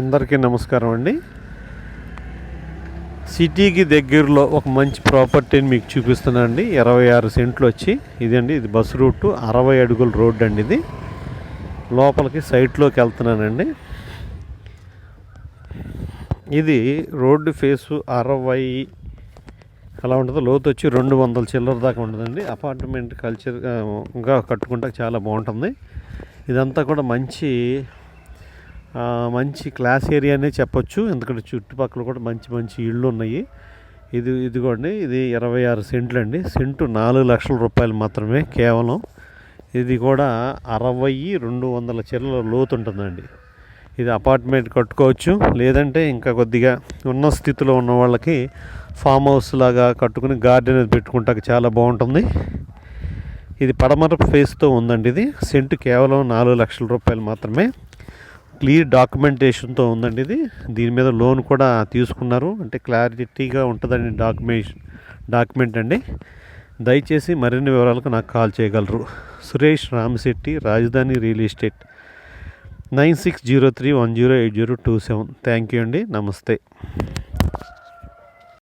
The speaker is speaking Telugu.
అందరికీ నమస్కారం అండి. సిటీకి దగ్గరలో ఒక మంచి ప్రాపర్టీని మీకు చూపిస్తున్నాను అండి ఇరవై ఆరు సెంట్లు వచ్చి ఇదండి ఇది బస్ రూట్. అరవై అడుగుల రోడ్ అండి ఇది. లోపలికి సైట్లోకి వెళ్తున్నానండి. ఇది రోడ్డు ఫేసు అరవై అలా ఉంటుంది. లోతు వచ్చి రెండు వందల చిల్లర దాకా ఉంటుందండి. అపార్ట్మెంట్ కల్చర్ ఇంకా కట్టుకుంటే చాలా బాగుంటుంది. ఇదంతా కూడా మంచి మంచి క్లాస్ ఏరియానే చెప్పొచ్చు. ఎందుకంటే చుట్టుపక్కల కూడా మంచి మంచి ఇళ్ళు ఉన్నాయి ఇది ఇదిగోండి ఇది ఇరవై ఆరు సెంట్లు అండి సెంటు నాలుగు లక్షల రూపాయలు మాత్రమే కేవలం. ఇది కూడా అరవై రెండు వందల చిల్లర లోతు ఉంటుందండి ఇది అపార్ట్మెంట్ కట్టుకోవచ్చు. లేదంటే ఇంకా కొద్దిగా ఉన్న స్థితిలో ఉన్న వాళ్ళకి ఫామ్ హౌస్ లాగా కట్టుకుని గార్డెన్ అది పెట్టుకుంటాక చాలా బాగుంటుంది. ఇది పడమర ఫేస్తో ఉందండి ఇది. సెంటు కేవలం నాలుగు లక్షల రూపాయలు మాత్రమే. క్లియర్ డాక్యుమెంటేషన్తో ఉందండి ఇది. దీని మీద లోన్ కూడా తీసుకున్నారు. అంటే క్లారిటీగా ఉంటుందండి డాక్యుమెంటేషన్ డాక్యుమెంట్ అండి. దయచేసి మరిన్ని వివరాలకు నాకు కాల్ చేయగలరు. Suresh Ramasetti Rajadhani real estate. Nine six zero three one zero eight zero two seven. Thank you అండి. నమస్తే.